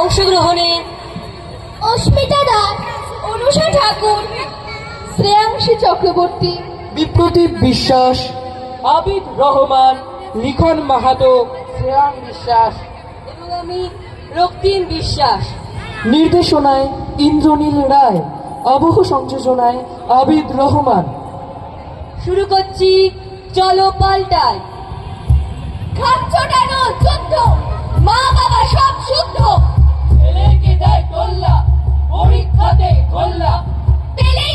অংশগ্রহণে অস্মিতা দাস অনুষা ঠাকুর শ্রেয়াংশী চক্রবর্তী বিপ্রদীপ বিশ্বাস আবিদ রহমান লিখন মাহাতো শ্রেয়াং বিশ্বাস। এবং আমি রক্তিম বিশ্বাস। নির্দেশনায় ইন্দ্রনীল রায় আবহ সংযোজনায় আবিদ রহমান। শুরু করছি চলো পাল্টায়। খাচ্ছ কেন যুদ্ধ মা বাবা সব শুদ্ধ। দেয় গোল্লা পরীক্ষাতে গোল্লা। পেলেই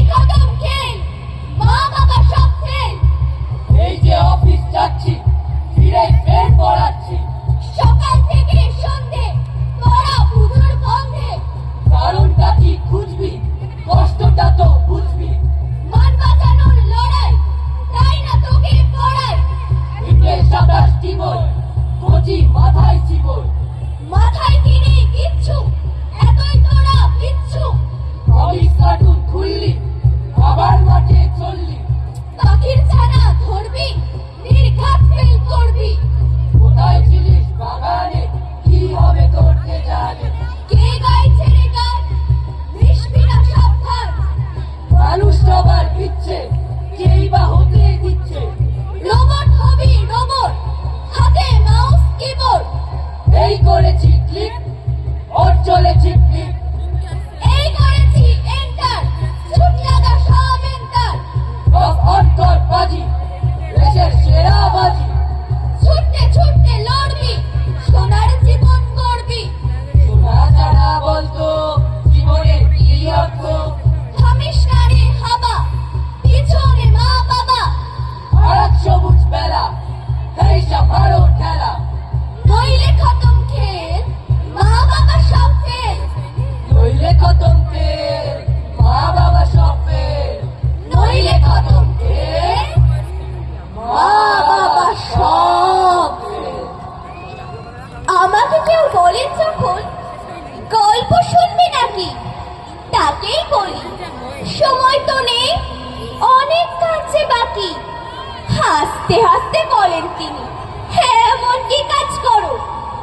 হাসতে হাসতে বলেন তিনি। হ্যাঁ এমন কি কাজ করো।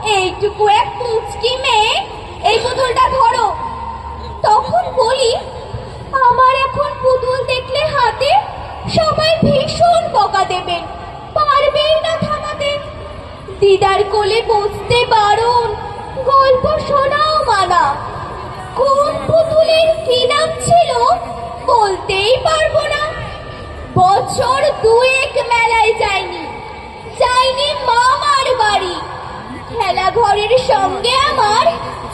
এইটুকু এক মুচকি মেয়ে, এই পুতুলটা ধরো। তখন বলি, আমার এখন পুতুল দেখলে হাতে সবাই ভীষণ বকা দেবেন। পারবেই না থামাতে। দিদার কোলে বসতে বারণ, গল্প শোনাও মানা কোন পুতুলের কি নাম ছিল বলতেই পারব না। বছর দুয়েক মেলায় যায়নি যায়নি মামার বাড়ি। খেলা ঘরের সঙ্গে আমার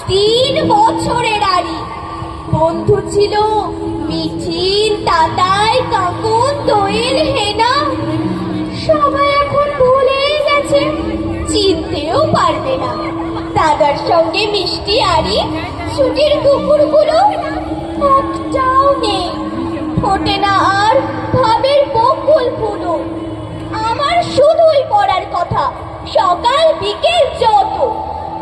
তিন বছরের আড়ি। বন্ধু ছিল মিছিল, তাতাই, কাকুন, দোয়েল, হেনা। সবাই এখন ভুলেই গেছে, চিনতেও পারবে না। দাদার সঙ্গে মিষ্টি আড়ি, ছুটির কুকুরগুলো একটাও নেই। ফোটে না আর ভাবের বকুল ফুলো আমার শুধুই পড়ার কথা, সকাল বিকেল যত।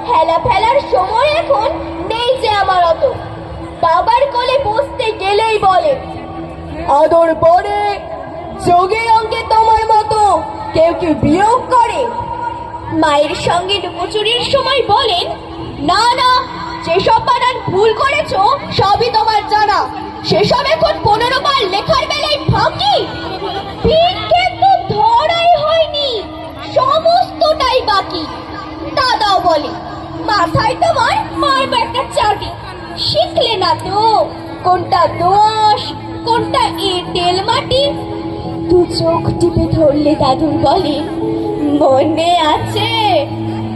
হেলা ফেলার সময় এখন নেই যে আমার অত। বাবার কোলে বসতে গেলেই বলে, আদর পরে যোগে অঙ্কে তোমার মতো কেউ কি বিয়োগ করে? মায়ের সঙ্গে লুকোচুরির সময় বলেন, না না, যেসব বানান ভুল করেছ, সবই তোমার জানা। সেসব এখন পনেরো বার লেখার বেলায় ফাঁকি? বিজ্ঞান তো ধরাই হয়নি। সমস্তটাই বাকি। দাদাও বলে, মাথায় তোমার মারবে একটা চাটি শিখলে না তো? কোনটা দোষ? কোনটা এঁটেল মাটি? দু চোখ টিপে ধরলে দাদুর বলে মনে আছে,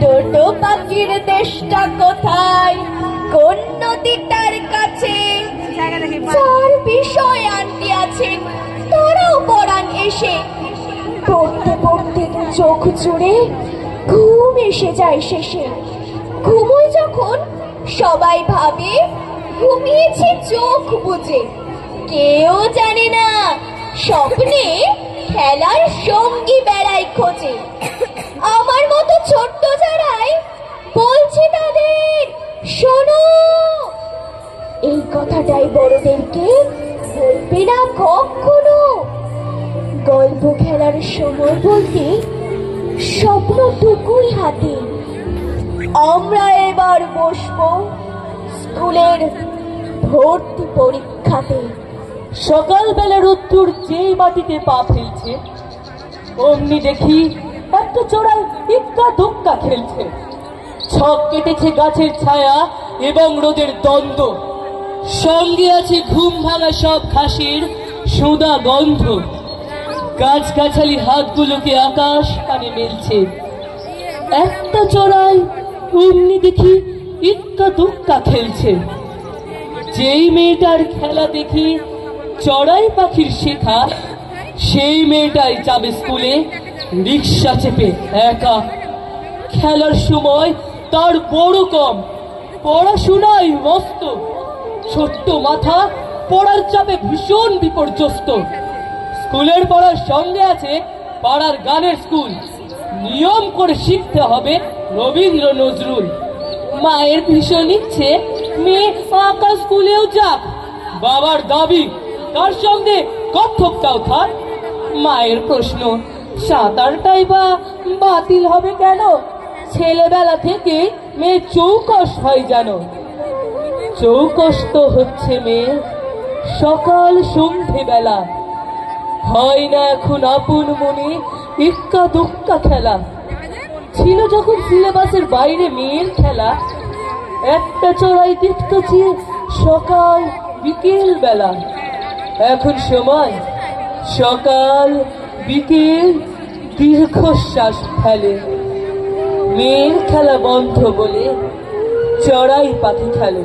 টোটো পাখির দেশটা কোথায়? কোন নদীটার কাছে চার বিষয় আনতে আছেন তারাও পড়ান এসে। পড়তে পড়তে চোখ জুড়ে ঘুম এসে যায় শেষে। ঘুমোয় যখন সবাই ভাবে ঘুমিয়েছে, চোখ বুঝে কেউ জানে না, স্বপ্নে খেলার সঙ্গী বেড়ায় খোঁজে। আমার মতো ছোট্ট যারাই কথাটাই বড়দেরকে, বলবে না কখনো। গল্প খেলার সময় বলতে স্বপ্নটুকুই হাতে। আমরা এবার বসবো স্কুলের ভর্তি পরীক্ষাতে। সকালবেলার উত্তর যেই মাটিতে পা ফেলছে, অমনি দেখি একটা চোরাই ইক্কা দুক্কা খেলছে। ছক কেটেছে গাছের ছায়া এবং রোদের দ্বন্দ্ব। সঙ্গে আছে ঘুম ভাঙা সব ঘাসের সোদা গন্ধ। গাছগাছালি হাতগুলোকে আকাশ পানে মেলছে। একটা চড়াই অমনি দেখি ইক্কা দুক্কা খেলছে। যেই মেয়েটার খেলা দেখি চড়াই পাখির শেখা, সেই মেয়েটাই যাবে স্কুলে রিক্সা চেপে একা। খেলার সময় তার বড় কম পড়াশোনায় মস্ত। ছোট্ট মাথা, পড়ার চাপে ভীষণ বিপর্যস্ত। স্কুলের পড়ার সঙ্গে আছে পাড়ার গানের স্কুল। নিয়ম করে শিখতে হবে রবীন্দ্র নজরুল। মায়ের ভীষণ ইচ্ছে, মেয়ে আঁকা স্কুলেও যাক। বাবার দাবি, তার সঙ্গে কত্থকটাও থাক। মায়ের প্রশ্ন সাঁতারটাই বা বাতিল হবে কেন? ছেলেবেলা থেকে মেয়ে চৌকস হয় জানো চৌকস তো হচ্ছে মেয়ে। সকাল সন্ধে বেলা হয় না এখন আপন মনে ইক্কা দুক্কা খেলা। ছিল যখন সিলেবাসের বাইরে মেয়ের খেলা। একটা চড়াই দেখতো সকাল বিকেল বেলা এখন সময় সকাল বিকেল দীর্ঘশ্বাস ফেলে। মেয়ের খেলা বন্ধ বলে চড়াই পাখি খেলে।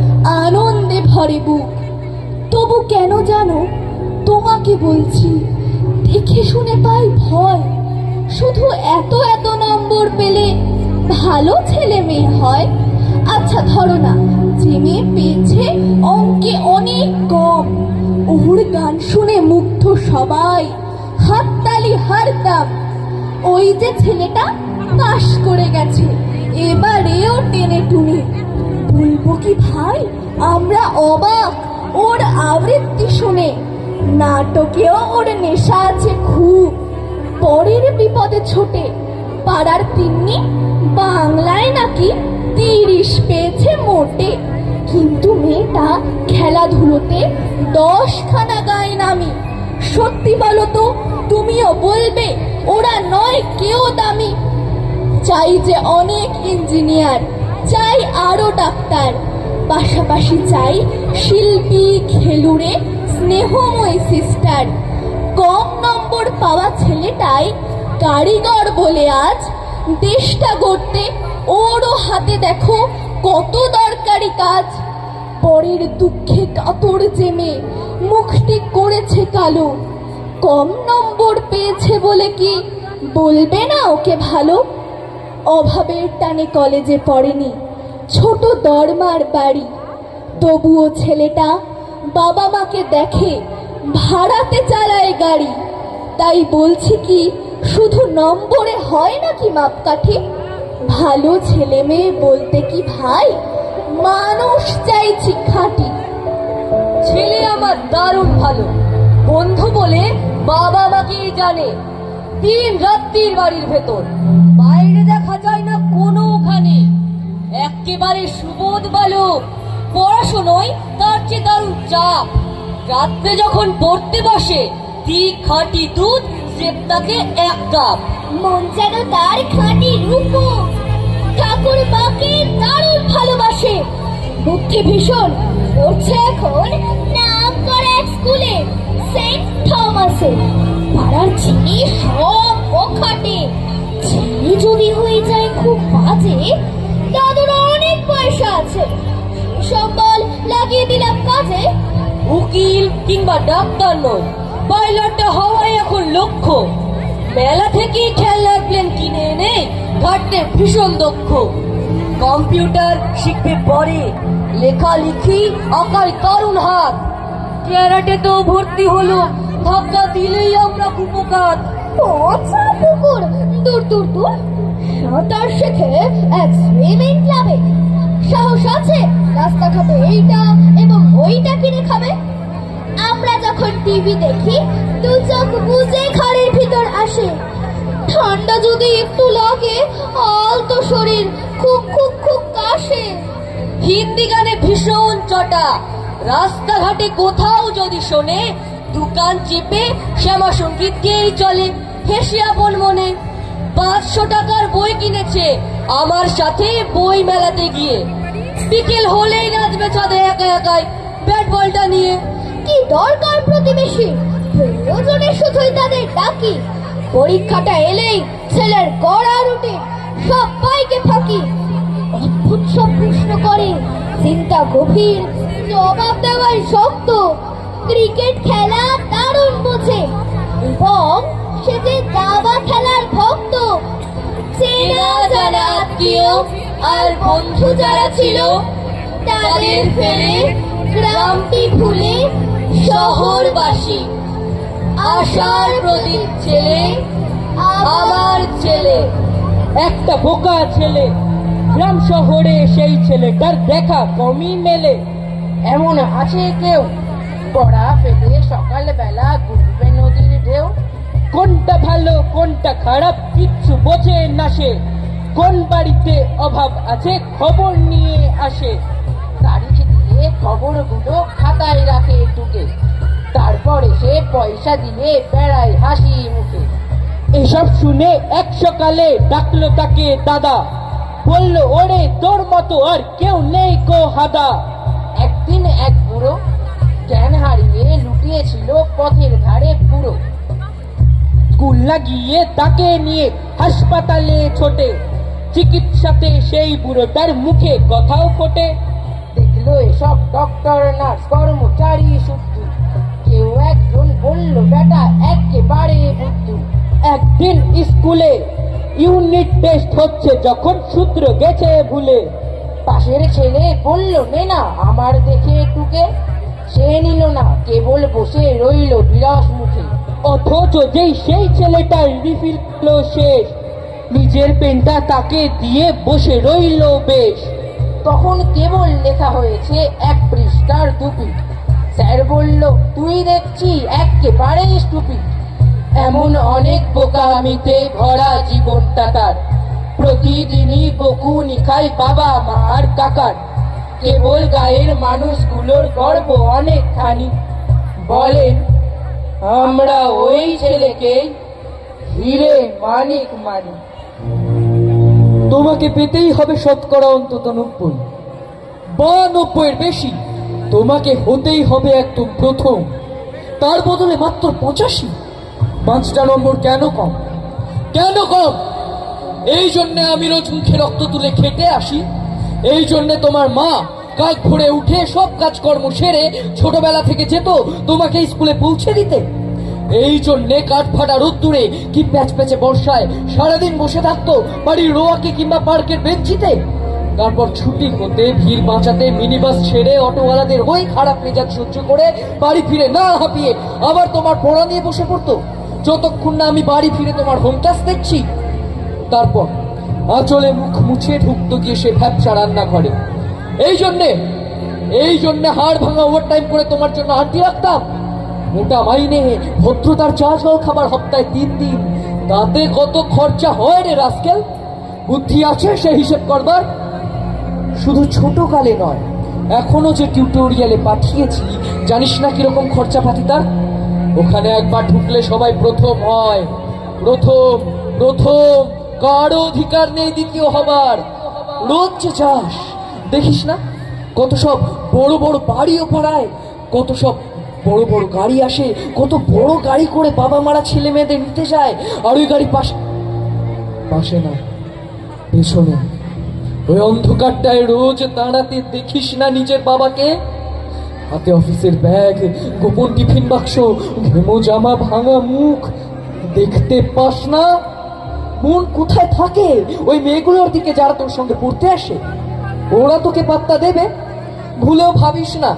আনন্দে ভরে বুক। তবু কেন জানো? তোমাকে বলছি, দেখে শুনে পাই ভয়। শুধু এত এত নম্বর পেলে ভালো ছেলে মেয়ে হয়? আচ্ছা ধরো না, যে মেয়ে পেয়েছে অঙ্কে অনেক কম। ওর গান শুনে মুগ্ধ সবাই, হাততালি হারতাম। ওই যে ছেলেটা পাশ করে গেছে, এবারেও টেনে টুনে। বলব কি ভাই? আমরা অবাক। ওর আবৃত্তি শুনে। নাটকেও ওর নেশা আছে খুব। পরের বিপদে ছোটে। পাড়ার তিন্নি বাংলায় নাকি তিরিশ পেয়েছে মোটে। কিন্তু মেয়েটা খেলাধুলোতে দশখানা গায়ে নামি। সত্যি বলো তো, তুমিও বলবে, ওরা নয় কেউ দামি। চাই যে অনেক ইঞ্জিনিয়ার চাই আরও ডাক্তার। পাশাপাশি চাই শিল্পী, খেলুড়ে, স্নেহময় সিস্টার। কম নম্বর পাওয়া ছেলেটাই কারিগর বলে আজ দেশটা গড়তে ওরও হাতে দেখো কত দরকারি কাজ। পরের দুঃখে কাতর জেমে মুখটি করেছে কালো। কম নম্বর পেয়েছে বলে কি বলবে না ওকে ভালো? অভাবের টানে কলেজে পড়েনি। ছোট দরমার বাড়ি। তবুও ছেলেটা বাবা মাকে দেখে ভাড়াতে চালায় গাড়ি। তাই বলছি কি, শুধু নম্বরে হয় নাকি মাপকাঠি? ভালো ছেলে মেয়ে বলতে কি ভাই, মানুষ চাইছি খাঁটি ছেলে আমার দারুণ ভালো। বন্ধু বলে বাবা মাকেই জানে। দিন রাত্রির বাড়ির ভেতর। কোনোখানে একেবারে সুবোধ বালক পড়াশোনায় তার চেয়ে দারুণ চাপ। রাত্রে যখন পড়তে বসে দি খাঁটি দুধ তাকে এক কাপ। মন যেন তার খাঁটি রূপ। ঠাকুর মাকে দারুণ ভালোবাসে। বুদ্ধি ভীষণ। পড়ছে এখন নাম করা এক স্কুলে, সেন্ট থমাসে। পাড়ার ছেলে সব ও খাটে। ছেলে যদি হয়ে যায় খুব বাজে, দাদুর অনেক পয়সা আছে। সব বল লাগিয়ে দিলাম কাজে। উকিল কিংবা ডাক্তার নয়, পাইলটটা হওয়াই এখন লক্ষ্য। মেলা থেকে খেলনার প্লেন কিনে এনে, ঘাটতে ভীষণ দক্ষ। কম্পিউটার শিখবে পরে লেখালেখি আঁকার কারণ হাত। ক্যারাটে তো ভর্তি হলো, ধাক্কা দিলেই আমরা কুপকাত পচা পুকুর। দূর দূর দূর। সাঁতার শেখে এক সুইমিং ক্লাবে সাহস আছে? রাস্তাঘাটে এইটা এবং ওইটা কিনে খাবে? আমরা যখন টিভি দেখি, দু চোখ বুঝে ঘরের ভিতর আসে। ঠান্ডা যদি একটু লাগে, আলতো শরীর খুব খুব খুব কাশে। হিন্দি গানে ভীষণ চটা। রাস্তাঘাটে কোথাও যদি শোনে দোকান চেপে শ্যামা সংগীত গেয়েই চলে, হেসে আপন মনে। পাঁচশো টাকার বই কিনেছে, আমার সাথে বই মেলাতে গিয়ে। বিকেল হলেই নাচবে ছাদে একা একাই ব্যাট বলটা নিয়ে। কি দরকার প্রতিবেশী? প্রয়োজনে শুধুই তাদের ডাকি। পরীক্ষাটা এলেই ছেলের গড়া রুটে, সবাইকে ফাঁকি। অদ্ভুত সব প্রশ্ন করে, চিন্তা গভীর, জবাব দেওয়াই শক্ত। ক্রিকেট খেলা দারুণ বোঝে। এবং সে যে দাবা খেলার ভক্ত, চেনা জানা আত্মীয় আর বন্ধু যারা ছিল, তাদের ফেলে গ্রামটি ভুলে শহরবাসী। আশার প্রদীপ ছেলে আমার ছেলে একটা বোকা ছেলে গ্রাম শহরে সেই ছেলেটার দেখা কমই মেলে। এমন আছে কেউ? পড়া ফেলে সকালবেলা ঘুরবে নদীর ঢেউ। কোনটা ভালো, কোনটা খারাপ, কিচ্ছু বোঝে না সে। কোন বাড়িতে অভাব আছে, খবর নিয়ে আসে। তারিখ দিয়ে খবরগুলো খাতায় রাখে টুকে। তারপরে সে পয়সা দিয়ে বেড়ায় হাসি মুখে। এসব শুনে এক সকালে ডাকলো তাকে দাদা। বলল, ওরে, তোর মতো আর কেউ নেই কো হাদা। একদিন এক বুড়ো জ্ঞান হারিয়ে লুটিয়েছিল পথের ধারে পুরো। স্কুল লাগিয়ে তাকে নিয়ে হাসপাতালে ছোটে। চিকিৎসাতে সেই বুড়োটার মুখে কথাও ফোটে। দেখল এসব ডক্টর নার্স কর্মচারী শুদ্ধ। কেউ একজন বলল, বেটা, একেবারে বুদ্ধু। একদিন স্কুলে ইউনিট টেস্ট হচ্ছে যখন সূত্র গেছে ভুলে। পাশের ছেলে বলল নে না আমার দেখে টুকে সে নিল না, কেবল বসে রইল বিরস মুখে। অথচ যেই সেই ছেলেটার রিফিল শেষ। নিজের পেনটা তাকে দিয়ে বসে রইল বেশ। তখন কেবল লেখা হয়েছে, এক পৃষ্ঠার দুপি স্যার বলল, তুই দেখছি একেবারে স্টুপিড। এমন অনেক বোকামিতে ভরা জীবনটা তার। প্রতিদিনই বকুনি খায় বাবা মা আর কাকার। কেবল গায়ের মানুষগুলোর গর্ব অনেকখানি। বলেন, আমরা ওই ছেলেকে হিরে মানিক মানি। তোমাকে পেতেই হবে শতকরা অন্তত নব্বই। বা নব্বইয়ের বেশি। তোমাকে হতেই হবে একদম প্রথম। তার বদলে মাত্র পঁচাশি। পাঁচটা নম্বর কেন কম? কেন কম? এই জন্যে আমি রোজ মুখে রক্ত তুলে খেটে আসি। এই জন্যে তোমার মা কাজ ভরে উঠে সব কাজকর্ম সেরে ছোটবেলা থেকে যেত তোমাকে স্কুলে পৌঁছে দিতে। এই জন্যে কাঠ ফাটা রোদ্দুরে কি প্যাচ প্যাচে বর্ষায় সারাদিন বসে থাকতো বাড়ির রোয়াকে কিংবা পার্কের বেঞ্চিতে। তারপর ছুটি হতে ভিড় বাঁচাতে মিনি বাস ছেড়ে অটোওয়ালাদের ওই খারাপ মেজাজ সহ্য করে বাড়ি ফিরে না হাঁপিয়ে আবার তোমার পড়া নিয়ে বসে পড়তো। যতক্ষণ না আমি বাড়ি ফিরে তোমার হোম ক্লাস দেখছি। তারপর আঁচলে মুখ মুছে ঢুকতো গিয়ে সে ভ্যাবসা রান্না ঘরে এই জন্যে এই জন্যে হাড় ভাঙা ওভার টাইম করে তোমার জন্য আন্টি রাখতাম। মোটা মাইনে, ভদ্রতার চা জল খাবার হপ্তায় তিন দিন। তাতে কত খরচা হয় রে রাস্কেল? বুদ্ধি আছে সে হিসেব করবার? শুধু ছোট কালে নয়, এখনও যে টিউটোরিয়ালে পাঠিয়েছি, জানিস না কীরকম খরচাপাতি তার? ওখানে একবার ঢুকলে সবাই প্রথম হয়। প্রথম প্রথম। কারও অধিকার নেই দ্বিতীয় হবার। রোজ যাস, দেখিস না? কত সব বড় বড় বাড়িও পাড়ায় কত সব বড় বড় গাড়ি আসে, কত বড় গাড়ি করে বাবা মারা ছেলে মেয়েদের নিতে যায়, আর ওই গাড়ি পাশে পাশে না, পেছনে। ওই অন্ধকারটায় রোজ দাঁড়াতে দেখিস না নিজের বাবাকে? হাতে অফিসের ব্যাগ, গোপন টিফিন বাক্স, ঘেমো জামা ভাঙা মুখ, দেখতে পাস না? মন কোথায় থাকে? ওই মেয়েগুলোর দিকে যারা তোর সঙ্গে পড়তে আসে, ওরা তোকে পাত্তা দেবে। ভুলেও ভাবিস না,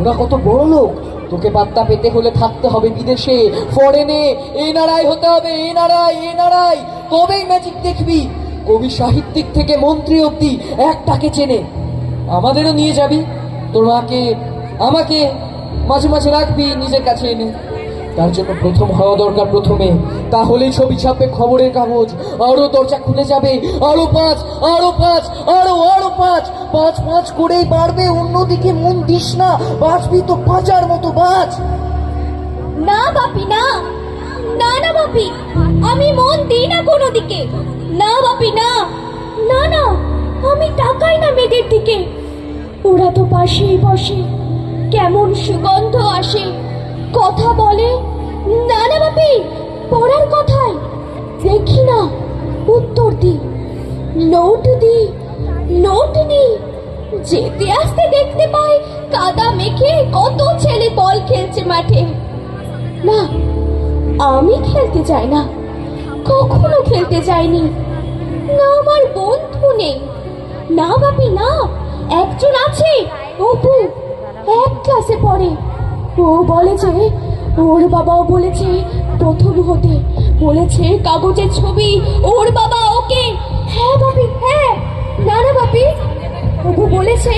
ওরা কত বড় লোক। তোকে পাত্তা পেতে হলে থাকতে হবে বিদেশে ফরেনে এ নাড়াই হতে হবে, এ নাড়াই এ নাড়াই তবেই ম্যাজিক দেখবি? কবি সাহিত্যিক থেকে মন্ত্রী অব্দি একটাকে চেনে। আমাদেরও নিয়ে যাবি। তোর মাকে, আমাকে মাঝে মাঝে রাখবি, নিজের কাছে এনে। তার জন্য প্রথম হওয়া দরকার প্রথমে। তাহলেই ছবি ছাপবে খবরের কাগজ। আরও দরজা খুলে যাবে। আরও পাঁচ আরও পাঁচ, আরও আরও পাঁচ। পাঁচ পাঁচ করেই বাড়বে। অন্যদিকে মন দিস না। বাঁচবি তো পাঁচার মতো, বাঁচ। না, বাপি, না। না না, বাপি। আমি মন দিই না কোনো দিকে। না, বাপি, না। না না। আমি তাকাই না মেয়েদের দিকে। ওরা তো পাশেই বসে। কেমন সুগন্ধ আসে। কথা বলে? না না বাপি, পড়ার কথায় দেখি না, উত্তর দি। নোট দি, নোট নি যেতে আসতে দেখতে পাই কাদা মেখে কত ছেলে বল খেলছে মাঠে। না, আমি খেলতে চাই না। কখনো খেলতে যাইনি। না আমার বন্ধু নেই। না বাপি, না, একজন আছে। অপু, এক ক্লাসে পড়ে। ও বলেছে, ওর বাবাও বলেছে, প্রথম হতে বলেছে কাগজের ছবি, ওর বাবা ওকে হ্যাঁ বাপি হ্যাঁ না না বাপি। অপু বলেছে,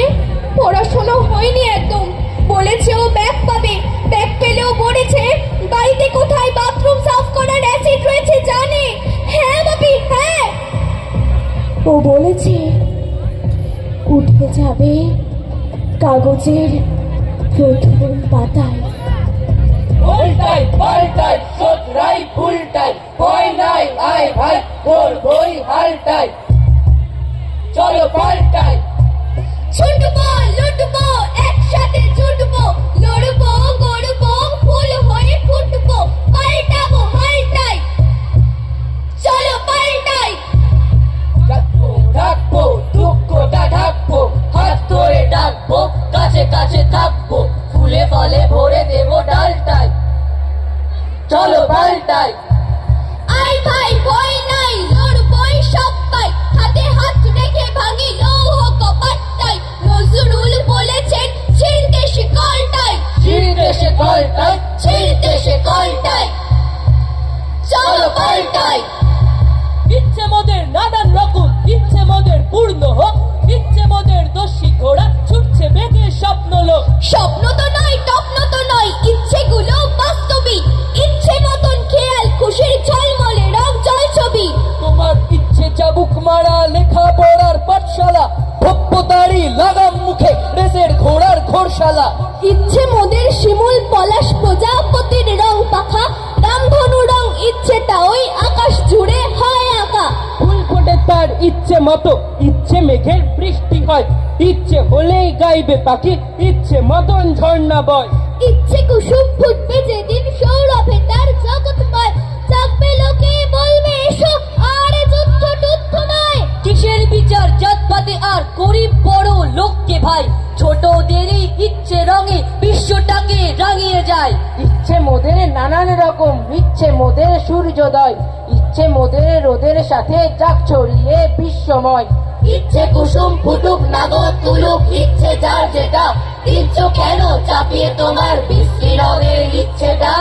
পড়াশোনা হয়নি একদম। বলেছে, ও ব্যাগ পাবে, ব্যাগ পেলেও বলেছে বাড়িতে কোথায় বাথরুম সাফ করার অ্যাসিড রয়েছে জানে? হ্যাঁ বাপি হ্যাঁ। ও বলেছে, উঠে যাবে কাগজের প্রথম পাতায় উল্টাই পাল্টাই সোতরাই ফুলটাই। ভয় নাই আয় ভাই তোর বই হালটাই। চলো পাল্টাই। ছুটবো লুটবো একসাথে ছুটবো লড়বো গড়বো ফুল হয়ে ফুটবো পাল্টাবো। ইচ্ছে হলেই গাইবে পাখি ইচ্ছে মতন ঝর্ণা বয়। ইচ্ছে কুসুম ফুটবে যেদিন সৌরভে তার জগৎময় জাগবে লোকে বলবে এসো আর এ যুদ্ধ টুদ্ধ নয়। কিসের বিচার? জাতপাতে আর গরিব বড় লোককে ভাই। ছোটদেরই ইচ্ছে রঙে বিশ্বটাকে রাঙিয়ে যায়। ইচ্ছে মোদের নানান রকম ইচ্ছে মোদের সূর্যোদয়। ইচ্ছে মোদের রোদের সাথে যাক ছড়িয়ে বিশ্বময়। ইচ্ছে কুসুম ফুটুক নাগর তুলুক, ইচ্ছে যার যেটা ইচ্ছে কেন চাপিয়ে তোমার বিশ্রী রঙের ইচ্ছেটা?